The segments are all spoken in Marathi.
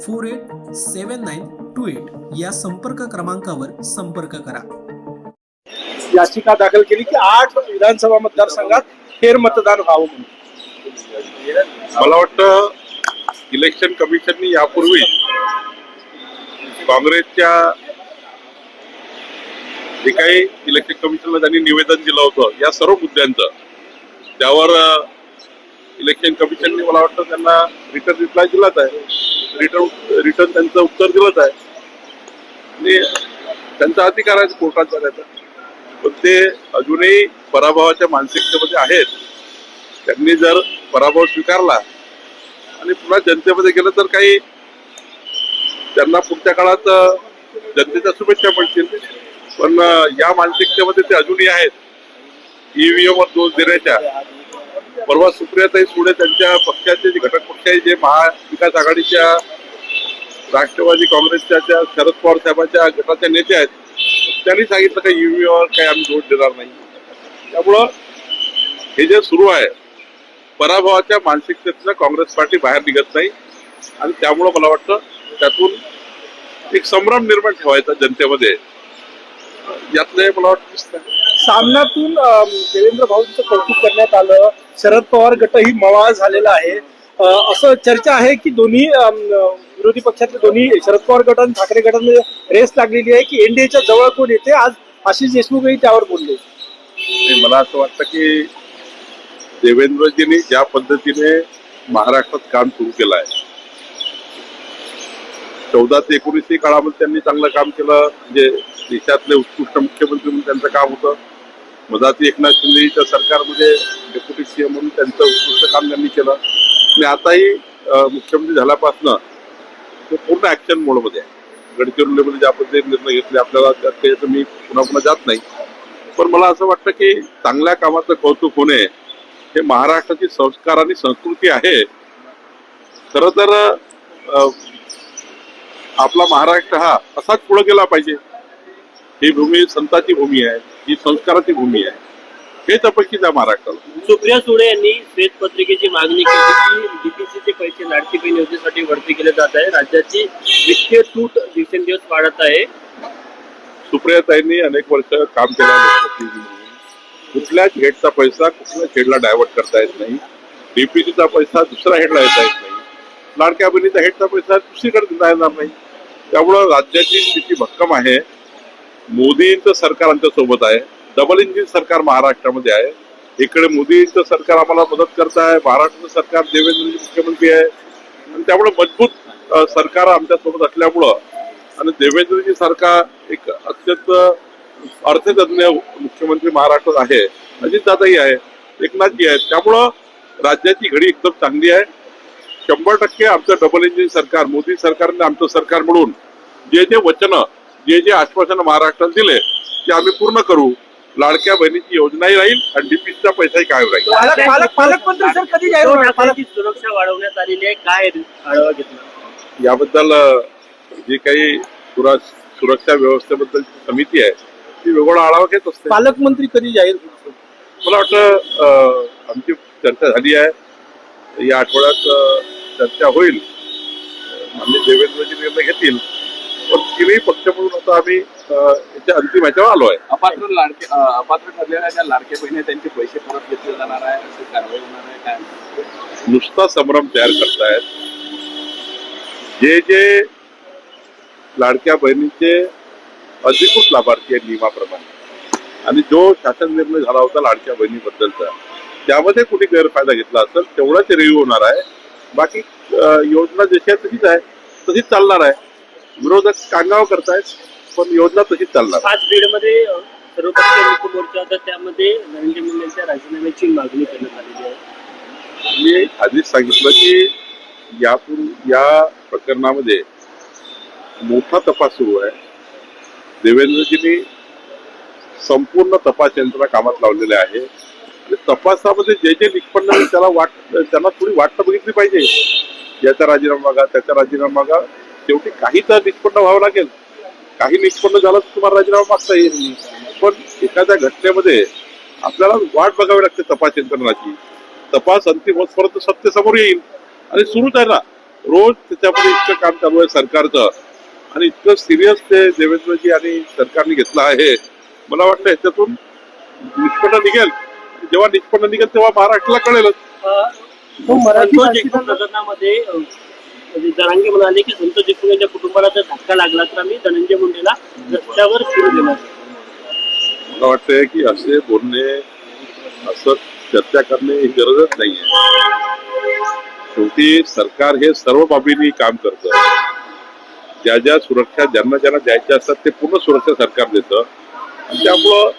four eight seven nine two eight या संपर्क क्रमांकावर संपर्क करा. याचिका दाखल केली की आठ विधानसभा मतदारसंघात फेरमतदान व्हावं म्हणून. मला वाटतं इलेक्शन कमिशननी यापूर्वी काँग्रेसच्या जे काही इलेक्शन कमिशनला त्यांनी निवेदन दिलं होतं या सर्व मुद्द्यांचं त्यावर इलेक्शन कमिशनने मला वाटतं त्यांना रिटर्न रिप्लाय दिलाच आहे. रिटर्न रिटर्न त्यांचं उत्तर दिलंच आहे. आणि त्यांचा अधिकार आहे कोर्टात जाण्याचा. पण ते अजूनही पराभवाच्या मानसिकतेमध्ये आहेत. त्यांनी जर पराभव स्वीकारला आणि पुन्हा जनतेमध्ये गेलं तर काही त्यांना पुढच्या काळात जनतेच्या शुभेच्छा मिळतील. पण या मानसिकतेमध्ये ते अजूनही आहेत. ईव्हीएमवर दोष देण्याच्या. परवा सुप्रियाताई सुळे त्यांच्या पक्षाचे जे घटक पक्ष आहे जे महाविकास आघाडीच्या राष्ट्रवादी काँग्रेसच्या त्या शरद पवार साहेबांच्या गटाच्या नेते आहेत त्यांनी सांगितलं का ईव्हीवर वर काही आम्ही जोड देणार नाही. त्यामुळं हे जे सुरू आहे पराभवाच्या मानसिकतेतनं काँग्रेस पार्टी बाहेर निघत नाही आणि त्यामुळं मला वाटतं त्यातून एक संभ्रम निर्माण ठेवायचा जनतेमध्ये. यातलं मला वाटतं सामन्यातून देवेंद्र भाऊंचं कौतुक करण्यात आलं. शरद पवार गटही मवाळ झालेला आहे. असं चर्चा आहे की दोन्ही विरोधी पक्षातले दोन्ही शरद पवार गट आणि ठाकरे गटांमध्ये रेस लागलेली आहे की एनडीएच्या जवळ कोण येते? आज आशिष देशमुखही त्यावर बोलले. मला असं वाटतं की देवेंद्रजींनी ज्या पद्धतीने महाराष्ट्रात काम सुरू केलं आहे चौदा ते एकोणीसही काळामध्ये त्यांनी चांगलं काम केलं. म्हणजे देशातले उत्कृष्ट मुख्यमंत्री म्हणून त्यांचं काम होतं. मधाती एकनाथ शिंदेच्या सरकारमध्ये डेप्युटी सीएम म्हणून त्यांचं उत्कृष्ट काम त्यांनी केलं. आणि आताही मुख्यमंत्री झाल्यापासनं ते पूर्ण ऍक्शन मोडमध्ये आहे. गडचिरोलीमध्ये ज्या पद्धतीने निर्णय घेतले आपल्याला त्यात काही मी पुन्हा पुन्हा जात नाही. पण मला असं वाटतं की चांगल्या कामाचं कौतुक होणे हे महाराष्ट्राची संस्कार आणि संस्कृती आहे. खरं तर अं, आपला महाराष्ट्र हा असाच पुढे गेला पाहिजे. ही भूमी संताची भूमी आहे. ही संस्काराची भूमी आहे. हेच अपेक्षित आहे महाराष्ट्राला सुप्रिया सुळे यांनी श्वेतपत्रिकेची मागणी केली की डीपीसीचे पैसे लाडकी बहीण योजनेसाठी भरती केले जात आहे. राज्याची वित्तीय तूट दिवसेंदिवस वाढत आहे. सुप्रियाताईंनी अनेक वर्ष काम केलं कुठल्याच हेडचा पैसा कुठल्याच हेडला डायव्हर्ट करता येत नाही. डीपीसीचा पैसा दुसऱ्या हेडला येता येत नाही. लाडक्या बहिणीचा हेडचा पैसा दुसरीकडे देता येणार नाही. त्यामुळं राज्याची स्थिती भक्कम आहे. मोदींचं सरकार आमच्यासोबत आहे. डबल इंजिन सरकार महाराष्ट्रामध्ये आहे. इकडे मोदींचं सरकार आम्हाला मदत करत आहे. महाराष्ट्र सरकार देवेंद्रजी मुख्यमंत्री आहे. आणि त्यामुळे मजबूत सरकार आमच्यासोबत असल्यामुळं आणि देवेंद्रजी सरकार एक अत्यंत अर्थतज्ञ मुख्यमंत्री महाराष्ट्रात आहे. अजितदादाही आहे एकनाथजी आहेत. त्यामुळं राज्याची घडी एकदम चांगली आहे. शंभर टक्के आमचं डबल इंजिन सरकार मोदी सरकारने आमचं सरकार म्हणून जे जे वचनं जे जे आश्वासन महाराष्ट्रात दिले ते आम्ही पूर्ण करू. लाडक्या बहिणीची योजनाही राहील आणि डीपीचा पैसाही कायम राहील. पालकमंत्री सर कधी सुरक्षा वाढवण्यात आलेली आहे. काय आढावा घेतला? याबद्दल जी काही सुरा सुरक्षा व्यवस्थेबद्दल समिती आहे ती वेगळा आढावा घेत असते. पालकमंत्री कधी जाहीर? मला वाटतं आमची चर्चा झाली आहे. या आठवड्यात चर्चा होईल. मान्य देवेंद्रजी निर्णय घेतील. तिन्ही पक्ष म्हणून आता आम्ही याच्या अंतिम ह्याच्यावर आलो आहे अपात्र लाडके अपात्र ठरलेल्या ज्या लाडक्या बहिणी त्यांचे पैसे परत घेतले जाणार आहे अशी कारवाई होणार आहे काय? नुसता संभ्रम तयार करतायत. जे जे लाडक्या बहिणींचे अधिकृत लाभार्थी आहेत नियमाप्रमाणे आणि जो शासन निर्णय झाला होता लाडक्या बहिणीबद्दलचा त्यामध्ये कुणी गैरफायदा घेतला असेल तेवढाच रिव्ह्यू होणार आहे. बाकी योजना जशी आहे तशीच आहे तशीच चालणार आहे. विरोधक कांगाव करतायत पण योजना तशीच चालणार. आज बीडमध्ये सर्वपक्षीय मुख्य मोर्चा होता त्यामध्ये मुंडेंच्या राजीनाम्याची मागणी करण्यात आलेली आहे. मी आधीच सांगितलं की यापूर्वी या प्रकरणामध्ये मोठा तपास सुरू आहे. देवेंद्रजींनी संपूर्ण तपास यंत्रणा कामात लावलेले आहे. आणि तपासामध्ये जे जे निष्पन्न त्याला वाट त्यांना थोडी वाट बघितली पाहिजे. याचा राजीनामा मागा त्याचा राजीनामा मागा. शेवटी काही तर निष्पन्न व्हावं लागेल. काही निष्पन्न झालं तर तुम्हाला राजीनामा मागता येईल. पण एखाद्या घटनेमध्ये आपल्याला वाट बघावी लागते तपास यंत्रणाची. तपास अंतिम होतपर्यंत सत्य समोर येईल. आणि सुरूच आहे ना रोज त्याच्यामध्ये इतकं काम चालू आहे सरकारचं. आणि इतकं सिरियस ते देवेंद्रजी आणि सरकारने घेतलं आहे. मला वाटतं याच्यातून निष्पन्न निघेल. जेव्हा निष्पन्न निघेल तेव्हा महाराष्ट्राला कळेलच. मराठी संतोष जरांगे म्हणाले की संत देशमुख कुटुंबाला जर धक्का लागला तर आम्ही धनंजय मुंडेला रस्त्यावर फिरू देणार. मला वाटतंय की असे बोलणे असं चर्चा करणे ही गरजच नाहीये. शेवटी सरकार हे सर्व बाबींनी काम करतं. ज्या ज्या सुरक्षा ज्यांना ज्यांना द्यायच्या असतात ते पूर्ण सुरक्षा सरकार देतं. आणि त्यामुळं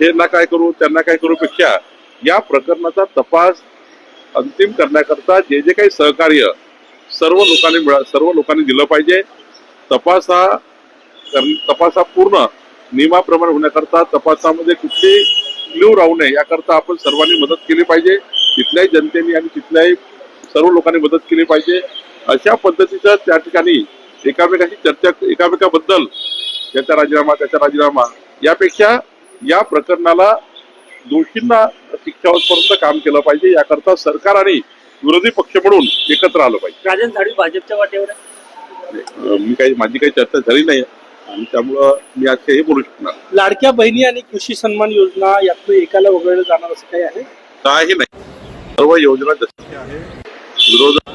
हे ना काय करू त्यांना काय करू पेक्षा या प्रकरणाचा तपास अंतिम करण्याकरता जे जे काही सहकार्य सर्व लोकांनी मिळा सर्व लोकांनी दिलं पाहिजे. तपास हा तपास हा पूर्ण नियमाप्रमाणे होण्याकरता तपासामध्ये कुठली क्ल्यू राहू नये याकरता आपण सर्वांनी मदत केली पाहिजे. तिथल्याही जनतेने आणि तिथल्याही सर्व लोकांनी मदत केली पाहिजे. अशा पद्धतीचं त्या ठिकाणी एकामेकाशी चर्चा एकामेकाबद्दल त्याचा राजीनामा त्याचा राजीनामा यापेक्षा या प्रकरणाला दोषींना शिक्षापर्यंत काम केलं पाहिजे. याकरता सरकार आणि विरोधी पक्ष म्हणून एकत्र आलं पाहिजे. राजन झाडी भाजपच्या वाटेवर आहे. मी काही माझी काही चर्चा झाली नाही आणि त्यामुळं मी आज काही बोलू शकणार नाही. लाडक्या बहिणी आणि कृषी सन्मान योजना यातून एकाला वगळलं जाणार असं काही आहे? काही नाही. सर्व योजना जशी आहे विरोधक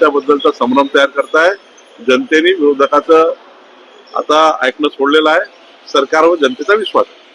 त्याबद्दलचा संभ्रम तयार करताय. जनतेने विरोधकाचं आता ऐकणं सोडलेलं आहे. सरकारवर जनतेचा विश्वास आहे.